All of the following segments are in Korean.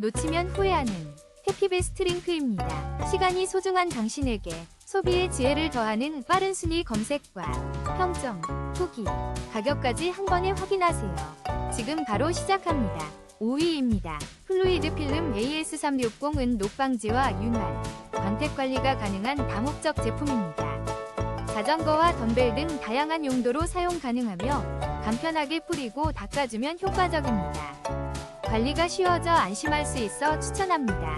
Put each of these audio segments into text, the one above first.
놓치면 후회하는 해피베스트 드링크입니다. 시간이 소중한 당신에게 소비의 지혜를 더하는 빠른 순위 검색과 평점, 후기, 가격까지 한 번에 확인하세요. 지금 바로 시작합니다. 5위입니다. 플루이드 필름 AS360은 녹방지와 윤활, 광택 관리가 가능한 다목적 제품입니다. 자전거와 덤벨 등 다양한 용도로 사용 가능하며 간편하게 뿌리고 닦아주면 효과적입니다. 관리가 쉬워져 안심할 수 있어 추천합니다.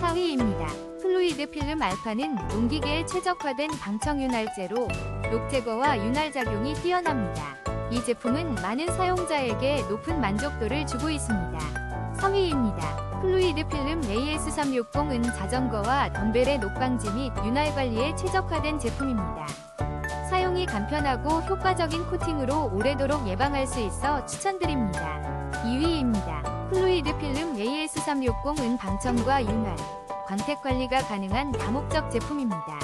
4위입니다. 플루이드 필름 알파는 농기계에 최적화된 방청 윤활제로 녹 제거와 윤활 작용이 뛰어납니다. 이 제품은 많은 사용자에게 높은 만족도를 주고 있습니다. 3위입니다. 플루이드 필름 AS360은 자전거와 덤벨의 녹방지 및 윤활 관리에 최적화된 제품입니다. 사용이 간편하고 효과적인 코팅으로 오래도록 예방할 수 있어 추천드립니다. 2위입니다. 플루이드 필름 AS360 은 방청과 윤활, 광택 관리가 가능한 다목적 제품입니다.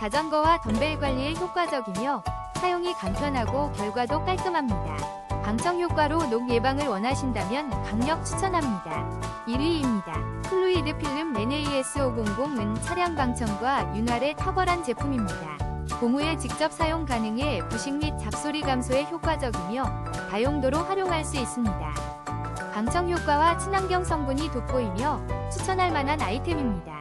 자전거와 덤벨 관리에 효과적이며 사용이 간편하고 결과도 깔끔합니다. 방청 효과로 녹 예방을 원하신다면 강력 추천합니다. 1위입니다. 플루이드 필름 NAS500은 차량 방청과 윤활에 탁월한 제품입니다. 고무에 직접 사용 가능해 부식 및 잡소리 감소에 효과적이며 다용도로 활용할 수 있습니다. 방청 효과와 친환경 성분이 돋보이며 추천할 만한 아이템입니다.